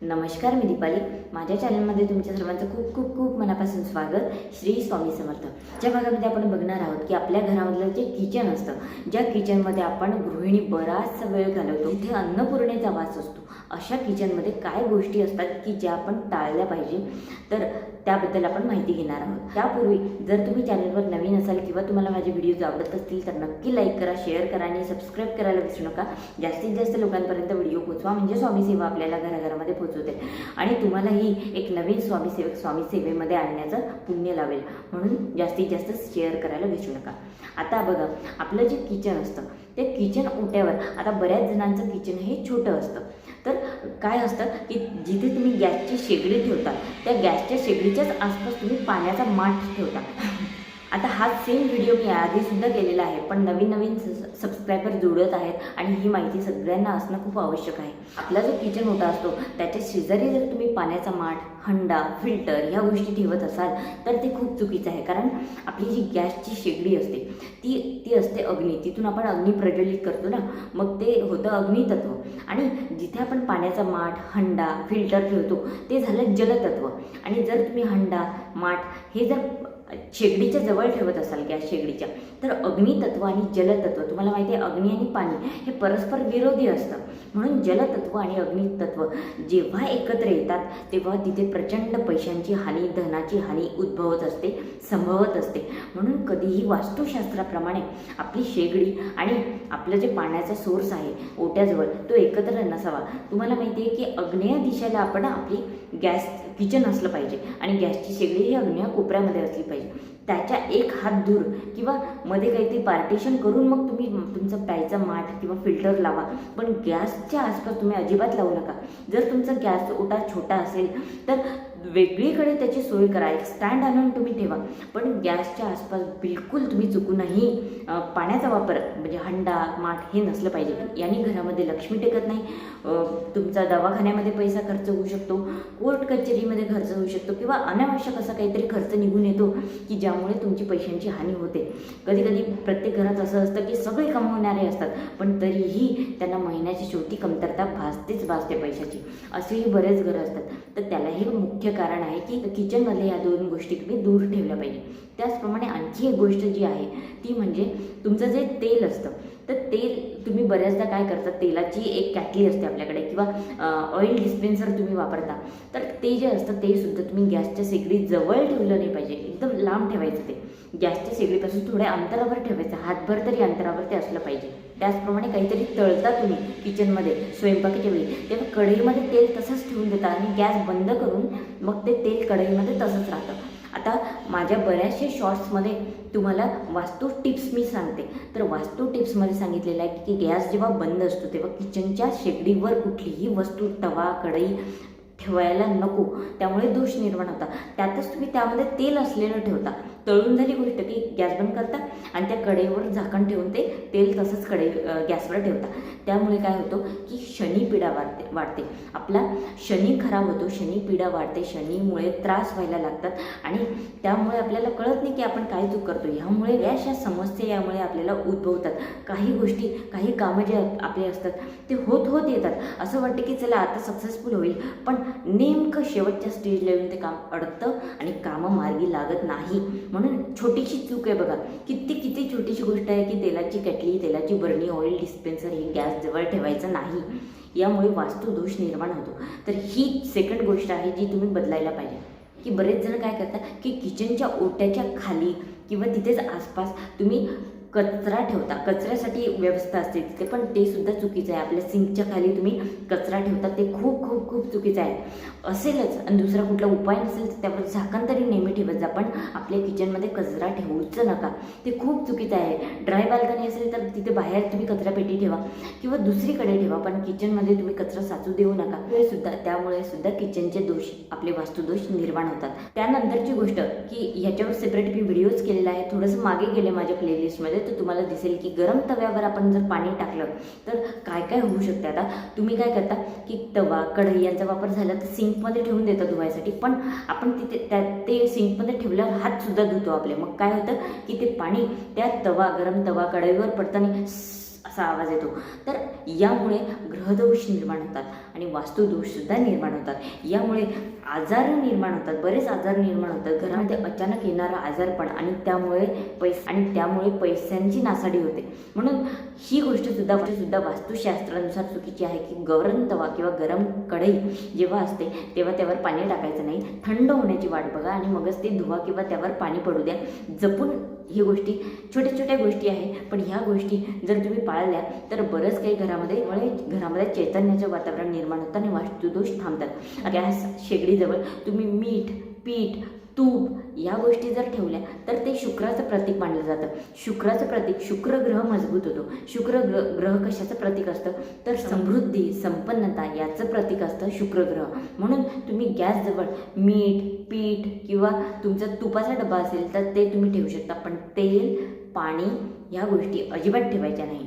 नमस्कार मी दीपाली. माझ्या चॅनलमध्ये तुमच्या सर्वांचं खूप खूप खूप मनापासून स्वागत. श्री स्वामी समर्थ. ज्या भागामध्ये आपण बघणार आहोत की आपल्या घरामधलं जे किचन असतं ज्या किचनमध्ये आपण गृहिणी बराचसा वेळ घालवतो तिथे अन्नपूर्णेचा वास असतो. अशा किचनमध्ये काय गोष्टी असतात की ज्या आपण टाळल्या पाहिजे? तर त्याबद्दल आपण माहिती घेणार आहोत. त्यापूर्वी जर तुम्ही चॅनलवर नवीन असाल किंवा तुम्हाला माझे व्हिडिओज आवडत असतील तर नक्की लाईक करा शेअर करा आणि सबस्क्राईब करायला विसरू नका. जास्तीत जास्त लोकांपर्यंत व्हिडिओ पोचवा. म्हणजे स्वामी सेवा आपल्याला घराघरामध्ये पोचवते आणि तुम्हालाही एक नवीन स्वामी सेवक स्वामी सेवेमध्ये आणण्याचं पुण्य लावेल. म्हणून जास्तीत जास्त शेअर करायला विसरू नका. आता बघा आपलं जे किचन असतं ते किचन ओट्यावर आता बऱ्याच जणांचं किचन हे छोटं असतं. तर काय असतं की जिथे तुम्ही गॅसची शेगडी ठेवता त्या गॅसच्या शेगडीच्याच आसपास तुम्ही पाण्याचा माठ ठेवता. आता हा सेम व्हिडिओ मी आधीसुद्धा केलेला आहे पण नवीन नवीन सबस्क्रायबर जुळत आहेत आणि ही माहिती सगळ्यांना असणं खूप आवश्यक आहे. आपला जो किचन होता असतो त्याच्या शेजारी जर तुम्ही पाण्याचा माठ हंडा फिल्टर ह्या गोष्टी ठेवत असाल तर ते खूप चुकीचं आहे. कारण आपली जी गॅसची शेगडी असते ती ती असते अग्नी. तिथून आपण अग्नी प्रज्वलित करतो ना मग ते होतं अग्नितत्व. आणि जिथे आपण पाण्याचा माठ हंडा फिल्टर ठेवतो ते झालं जलतत्व. आणि जर तुम्ही हंडा माठ हे जर शेगडीच्या जवळ ठेवत असाल गॅस शेगडीच्या तर अग्नितत्व आणि जलतत्व तुम्हाला माहिती आहे अग्नी आणि पाणी हे परस्पर विरोधी असतं. म्हणून जलतत्व आणि अग्नितत्व जेव्हा एकत्र येतात तेव्हा तिथे प्रचंड पैशांची हानी धनाची हानी उद्भवत असते संभवत असते. म्हणून कधीही वास्तुशास्त्राप्रमाणे आपली शेगडी आणि आपलं जे पाण्याचा सोर्स आहे ओट्याजवळ तो एकत्र नसावा. तुम्हाला माहिती आहे की अग्नेय दिशेला आपण आपली गॅस किचन असलं पाहिजे. आणि गॅसची शेगडी ही अग्नेय कोपऱ्यामध्ये असली पाहिजे. त्याच्या एक हात दूर किंवा मध्ये काहीतरी पार्टिशन करून मग तुम्ही तुमचा प्यायचा माठ किंवा फिल्टर लावा. पण गॅसच्या आसपास तुम्ही अजिबात लावू नका. जर तुमचा गॅस ओटा छोटा असेल तर वेगळीकडे त्याची सोय करा. एक स्टँड आणून तुम्ही ठेवा. पण गॅसच्या आसपास बिलकुल तुम्ही चुकूनही पाण्याचा वापर म्हणजे हंडा माठ हे नसलं पाहिजे. यांनी घरामध्ये लक्ष्मी टेकत नाही. तुमचा दवाखान्यामध्ये पैसा खर्च होऊ शकतो. कोर्ट कचेरीमध्ये खर्च होऊ शकतो. किंवा अनावश्यक असा काहीतरी खर्च निघून येतो की ज्यामुळे तुमची पैशांची हानी होते. कधी कधी प्रत्येक घरात असं असतं की सगळे कमवणारे असतात. पण तरीही त्यांना महिन्याची शेवटी कमतरता भासतेच भासते पैशाची. असेही बरेच घरं असतात. तर त्यालाही मुख्य कारण आहे की किचनमधल्या या दोन गोष्टी तुम्ही दूर ठेवल्या पाहिजे. त्याचप्रमाणे आणखी एक गोष्ट जी आहे ती म्हणजे तुमचं जे तेल असतं तर तेल तुम्ही बऱ्याचदा काय करता तेलाची एक कॅटली असते आपल्याकडे किंवा ऑइल डिस्पेन्सर तुम्ही वापरता तर ते जे असतं ते सुद्धा तुम्ही गॅसच्या शेगडी जवळ ठेवलं नाही पाहिजे एकदम लांब ठेवायचं ते. गॅसच्या शेगडीपासून थोड्या अंतरावर ठेवायचं. हातभर तरी अंतरावर ते असलं पाहिजे. त्याचप्रमाणे काहीतरी तळता तुम्ही किचनमध्ये स्वयंपाकीच्या वेळी. तेव्हा कढईमध्ये तेल तसंच ठेवून देता आणि गॅस बंद करून मग ते तेल कढईमध्ये तसंच राहतं. आता माझ्या बऱ्याचशा शॉर्ट्समध्ये तुम्हाला वास्तू टिप्स मी सांगते. तर वास्तू टिप्समध्ये सांगितलेलं आहे की गॅस जेव्हा बंद असतो तेव्हा किचनच्या शेगडीवर कुठलीही वस्तू तवा कढई ठेवायला नको. त्यामुळे दोष निर्माण होता त्यातच तुम्ही त्यामध्ये तेल असलेलं ठेवता. तळून झाली गोष्ट की गॅस बंद करता आणि त्या कढईवर झाकण ठेवून ते तेल तसंच कडे गॅसवर ठेवता. त्यामुळे काय होतं की शनी पिढा वाढते वाढते. आपला शनी खराब होतो शनी पिढा वाढते शनीमुळे त्रास व्हायला लागतात आणि त्यामुळे आपल्याला कळत नाही की आपण काय चूक करतो ह्यामुळे या समस्या यामुळे आपल्याला उद्भवतात. काही गोष्टी काही कामं जे आपले असतात ते होत होत येतात. असं वाटतं की चला आता सक्सेसफुल होईल. पण नेमकं शेवटच्या स्टेजला येऊन ते काम अडतं आणि कामं मार्गी लागत नाही. म्हणून छोटीशी चूक आहे बघा. किती किती छोटीशी गोष्ट आहे की तेलाची कॅटली तेलाची बरणी ऑइल डिस्पेन्सर हे गॅस जवळ ठेवायचं नाही. यामुळे वास्तुदोष निर्माण होतो. तर ही सेकंड गोष्ट आहे जी तुम्ही बदलायला पाहिजे. की बरेच जण काय करतात की किचनच्या ओट्याच्या खाली किंवा तिथेच आसपास तुम्ही कचरा ठेवता. कचऱ्यासाठी व्यवस्था असते तिथे पण ते सुद्धा चुकीचं आहे. आपल्या सिंकच्या खाली तुम्ही कचरा ठेवता. ते खूप खूप चुकीचं आहे. असेलच. आणि दुसरा कुठला उपाय नसेल तर त्यावर झाकण तरी नेहमी ठेवत जा. पण आपल्या किचनमध्ये कचरा ठेवूच नका. ते खूप चुकीचं आहे. ड्राय बाल्कनी असेल तर तिथे बाहेर तुम्ही कचरापेटी ठेवा. किंवा दुसरीकडे ठेवा. पण किचनमध्ये तुम्ही कचरा साचू देऊ नका. सुद्धा त्यामुळे सुद्धा किचनचे दोष आपले वास्तुदोष निर्माण होतात. त्यानंतरची गोष्ट की याच्यावर सेपरेट मी व्हिडिओज केलेला आहे थोडंसं मागे गेले माझ्या प्लेलिस्टमध्ये तर तुम्हाला दिसेल की गरम तव्यावर आपण जर पाणी टाकलं तर काय काय होऊ शकते आता? तुम्ही काय करता की तवा कढई यांचा वापर झाला तर सिंकमध्ये ठेवून देतात धुवायसाठी. पण आपण तिथे त्या ते सिंकमध्ये ठेवल्यावर हातसुद्धा धुतो आपले. मग काय होतं? की ते पाणी त्या तवा गरम तवा कढईवर पडताना असा आवाज येतो. तर यामुळे ग्रहदोष निर्माण होतात आणि वास्तुदोषसुद्धा निर्माण होतात. यामुळे आजार निर्माण होतात. बरेच आजार निर्माण होतात. घरामध्ये अचानक येणारा आजारपण आणि त्यामुळे पैस आणि त्यामुळे पैशांची नासाडी होते. म्हणून ही गोष्टसुद्धा सुद्धा वास्तुशास्त्रानुसार चुकीची आहे की गरम तवा किंवा गरम कढई जेव्हा असते तेव्हा त्यावर पाणी टाकायचं नाही. थंड होण्याची वाट बघा आणि मगच ते धुवा किंवा त्यावर पाणी पडू द्या. जपून ही गोष्टी छोट्या छोट्या गोष्टी आहे. पण ह्या गोष्टी जर तुम्ही पाळल्या तर बरंच काही घरामध्ये मुळे घरामध्ये चैतन्याचं वातावरण निर्माण होतं आणि वास्तुदोष थांबतात. गॅस शेगडीजवळ तुम्ही मीठ पीठ तूप या गोष्टी जर ठेवल्या तर शुक्राचं प्रतीक मानलं जातं. शुक्राचं प्रतीक शुक्र ग्रह मजबूत होतो. शुक्र ग्रह ग्रह कशाचं प्रतीक असतं? तर समृद्धी. संपन्नता याचं प्रतीक असतं शुक्र ग्रह. म्हणून तुम्ही गॅसजवळ मीठ पीठ किंवा तुमचा तुपाचा डबा असेल तर ते तुम्ही ठेवू शकता. पण तेल पाणी ह्या गोष्टी अजिबात ठेवायच्या नाही.